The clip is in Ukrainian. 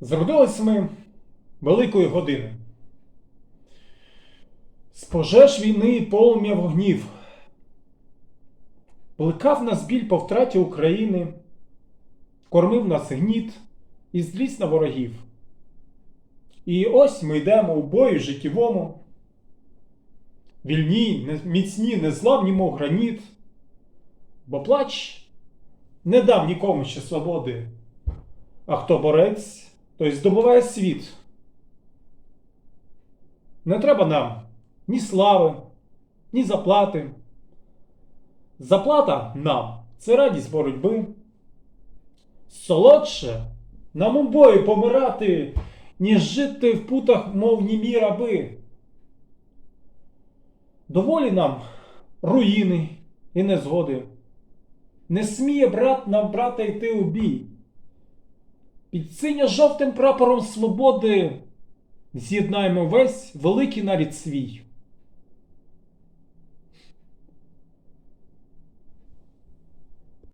Зродились ми великої години. З пожеж війни полум'я вогнів. Плекав нас біль по втраті України, кормив нас гніт і злість на ворогів. І ось ми йдемо у бою життєвому, вільні, міцні, незламні, мов граніт, бо плач не дав нікому ще свободи, а хто борець, той здобуває світ. Не треба нам ні слави, ні заплати. Заплата нам це радість боротьби. Солодше нам у бою помирати, ніж жити в путах, мов німі раби. Доволі нам руїни і незгоди. Не сміє брат нам брата йти у бій. Під синьо-жовтим прапором свободи з'єднаємо весь великий нарід свій.